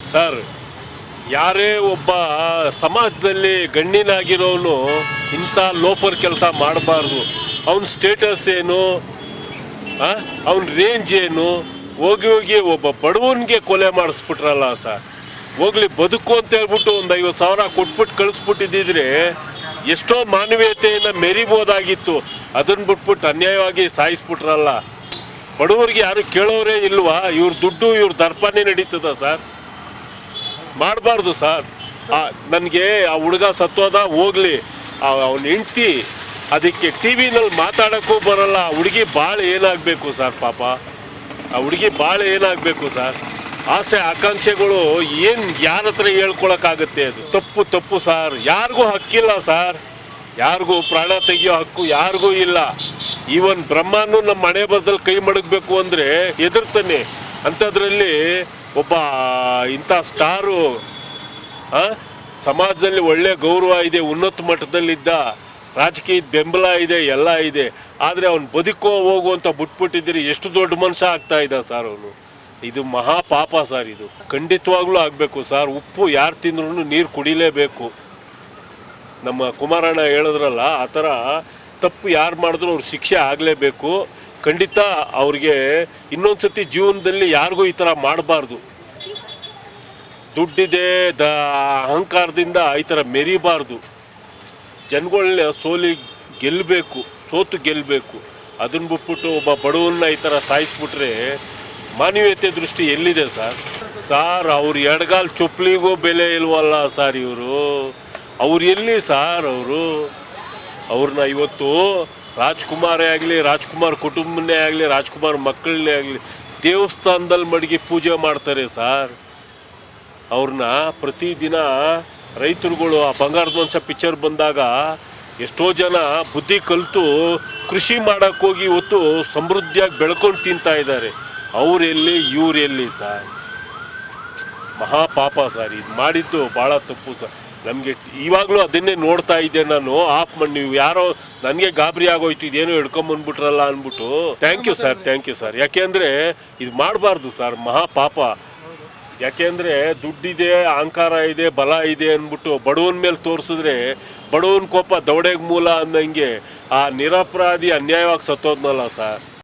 Sir, ಯಾರೇ ಒಬ್ಬ ಸಮಾಜದಲ್ಲಿ ಗಣ್ಯನಾಗಿರೋನು ಇಂಥ ಲೋಫರ್ ಕೆಲಸ ಮಾಡಬಾರ್ದು. ಅವನ ಸ್ಟೇಟಸ್ ಏನು? ಅವನ ರೇಂಜ್ ಏನು? ಹೋಗಿ ಹೋಗಿ ಒಬ್ಬ ಬಡವನಿಗೆ ಕೊಲೆ ಮಾಡಿಸ್ಬಿಟ್ರಲ್ಲ ಸರ್. ಹೋಗ್ಲಿ, ಬದುಕು ಅಂತ ಹೇಳ್ಬಿಟ್ಟು ಒಂದು ಐವತ್ತು ಸಾವಿರ ಕೊಟ್ಬಿಟ್ಟು ಕಳಿಸ್ಬಿಟ್ಟಿದ್ದಿದ್ರೆ ಎಷ್ಟೋ ಮಾನವೀಯತೆಯನ್ನು ಮೆರಿಬೋದಾಗಿತ್ತು. ಅದನ್ನು ಬಿಟ್ಬಿಟ್ಟು ಅನ್ಯಾಯವಾಗಿ ಸಾಯಿಸ್ಬಿಟ್ರಲ್ಲ. ಬಡವರಿಗೆ ಯಾರು ಕೇಳೋರೇ ಇಲ್ವಾ? ಇವ್ರ ದುಡ್ಡು, ಇವ್ರ ದರ್ಪಣೆ ನಡೀತದ ಸರ್. ಮಾಡಬಾರ್ದು ಸರ್. ನನಗೆ ಆ ಹುಡುಗ ಸತ್ವದ ಹೋಗ್ಲಿ. ಅವನ ಹೆಂಡ್ತಿ ಅದಕ್ಕೆ ಟಿ ವಿನಲ್ಲಿ ಮಾತಾಡೋಕ್ಕೂ ಬರಲ್ಲ. ಆ ಹುಡುಗಿ ಭಾಳ ಏನಾಗಬೇಕು ಸರ್ ಪಾಪ. ಆ ಹುಡುಗಿ ಭಾಳ ಏನಾಗಬೇಕು ಸರ್. ಆಸೆ ಆಕಾಂಕ್ಷೆಗಳು ಏನು ಯಾರ ಹತ್ರ ಹೇಳ್ಕೊಳಕ್ಕಾಗುತ್ತೆ ಅದು? ತಪ್ಪು ತಪ್ಪು ಸರ್. ಯಾರಿಗೂ ಹಕ್ಕಿಲ್ಲ ಸರ್. ಯಾರಿಗೂ ಪ್ರಾಣ ತೆಗಿಯೋ ಹಕ್ಕು ಯಾರಿಗೂ ಇಲ್ಲ. ಈವನ್ ಬ್ರಹ್ಮನು ನಮ್ಮ ಮನೆ ಬದಲು ಕೈ ಮಡಗಬೇಕು ಅಂದರೆ ಎದುರ್ತಾನೆ ಅಂಥದ್ರಲ್ಲಿ ಒಬ್ಬ ಇಂಥ ಸ್ಟಾರು ಸಮಾಜದಲ್ಲಿ ಒಳ್ಳೆ ಗೌರವ ಇದೆ, ಉನ್ನತ ಮಟ್ಟದಲ್ಲಿದ್ದ, ರಾಜಕೀಯ ಬೆಂಬಲ ಇದೆ, ಎಲ್ಲ ಇದೆ. ಆದರೆ ಅವನು ಬದುಕೋ ಹೋಗು ಅಂತ ಬಿಟ್ಬಿಟ್ಟಿದ್ದೀರಿ, ಎಷ್ಟು ದೊಡ್ಡ ಮನುಷ್ಯ ಆಗ್ತಾ ಇದ್ದ ಸರ್ ಅವನು. ಇದು ಮಹಾ ಪಾಪ ಸರ್ ಇದು. ಖಂಡಿತವಾಗ್ಲೂ ಆಗಬೇಕು ಸರ್. ಉಪ್ಪು ಯಾರು ತಿಂದ್ರೂ ನೀರು ಕುಡಿಲೇಬೇಕು. ನಮ್ಮ ಕುಮಾರಣ್ಣ ಹೇಳಿದ್ರಲ್ಲ, ಆ ಥರ ತಪ್ಪು ಯಾರು ಮಾಡಿದ್ರು ಅವ್ರ ಶಿಕ್ಷೆ ಆಗಲೇಬೇಕು. ಖಂಡಿತ ಅವ್ರಿಗೆ ಇನ್ನೊಂದು ಸತಿ ಜೀವನದಲ್ಲಿ ಯಾರಿಗೂ ಈ ಥರ ಮಾಡಬಾರ್ದು. ದುಡ್ಡಿದೆ, ದ, ಅಹಂಕಾರದಿಂದ ಈ ಥರ ಮೆರಿಬಾರ್ದು. ಜನಗಳನ್ನ ಸೋಲಿ ಗೆಲ್ಲಬೇಕು ಸೋತು ಗೆಲ್ಲಬೇಕು ಅದನ್ನ ಬಿಟ್ಬಿಟ್ಟು ಒಬ್ಬ ಬಡವನ್ನ ಈ ಥರ ಸಾಯಿಸ್ಬಿಟ್ರೆ ಮಾನವೀಯತೆ ದೃಷ್ಟಿ ಎಲ್ಲಿದೆ ಸರ್? ಸಾರ್, ಅವ್ರು ಎಡಗಾಲ್ ಚೊಪ್ಲಿಗೂ ಬೆಲೆ ಇಲ್ವಲ್ಲ ಸರ್ ಇವರು? ಅವ್ರು ಎಲ್ಲಿ ಸಾರ್ ಅವರು? ಅವ್ರನ್ನ ಇವತ್ತು ರಾಜ್ಕುಮಾರೇ ಆಗಲಿ, ರಾಜ್ಕುಮಾರ್ ಕುಟುಂಬನೇ ಆಗಲಿ, ರಾಜ್ಕುಮಾರ್ ಮಕ್ಕಳನ್ನೇ ಆಗಲಿ, ದೇವಸ್ಥಾನದಲ್ಲಿ ಮಡಗಿ ಪೂಜೆ ಮಾಡ್ತಾರೆ ಸಾರ್. ಅವ್ರನ್ನ ಪ್ರತಿದಿನ ರೈತರುಗಳು ಆ ಬಂಗಾರದ ಮನುಷ್ಯ ಪಿಕ್ಚರ್ ಬಂದಾಗ ಎಷ್ಟೋ ಜನ ಬುದ್ಧಿ ಕಲಿತು ಕೃಷಿ ಮಾಡೋಕ್ಕೋಗಿ ಇವತ್ತು ಸಮೃದ್ಧಿಯಾಗಿ ಬೆಳ್ಕೊಂಡು ತಿಂತಾ ಇದ್ದಾರೆ. ಅವರೆಲ್ಲಿ, ಇವರೆಲ್ಲಿ ಸರ್? ಮಹಾಪಾಪ ಸರ್, ಇದು ಮಾಡಿದ್ದು ಭಾಳ ತಪ್ಪು ಸರ್. ನಮಗೆ ಇವಾಗಲೂ ಅದನ್ನೇ ನೋಡ್ತಾ ಇದ್ದೆ ನಾನು. ಆಫ್ ಮಾಡಿ ನೀವು ಯಾರೋ ನನಗೆ ಗಾಬರಿ ಆಗೋಯ್ತು, ಇದೇನೋ ಹಿಡ್ಕೊಂಬಂದ್ಬಿಟ್ರಲ್ಲ ಅಂದ್ಬಿಟ್ಟು. Thank you sir thank you sir ಯಾಕೆಂದರೆ ಇದು ಮಾಡಬಾರ್ದು ಸರ್ ಮಹಾ ಪಾಪ ಯಾಕೆಂದರೆ ದುಡ್ಡಿದೆ, ಅಹಂಕಾರ ಇದೆ, ಬಲ ಇದೆ ಅಂದ್ಬಿಟ್ಟು ಬಡವನ ಮೇಲೆ ತೋರಿಸಿದ್ರೆ ಬಡವನ ಕೋಪ ದೌಡೆಗೆ ಮೂಲ ಅಂದಂಗೆ ಆ ನಿರಪರಾಧಿ ಅನ್ಯಾಯವಾಗಿ ಸತ್ತೋದ್ನಲ್ಲ ಸರ್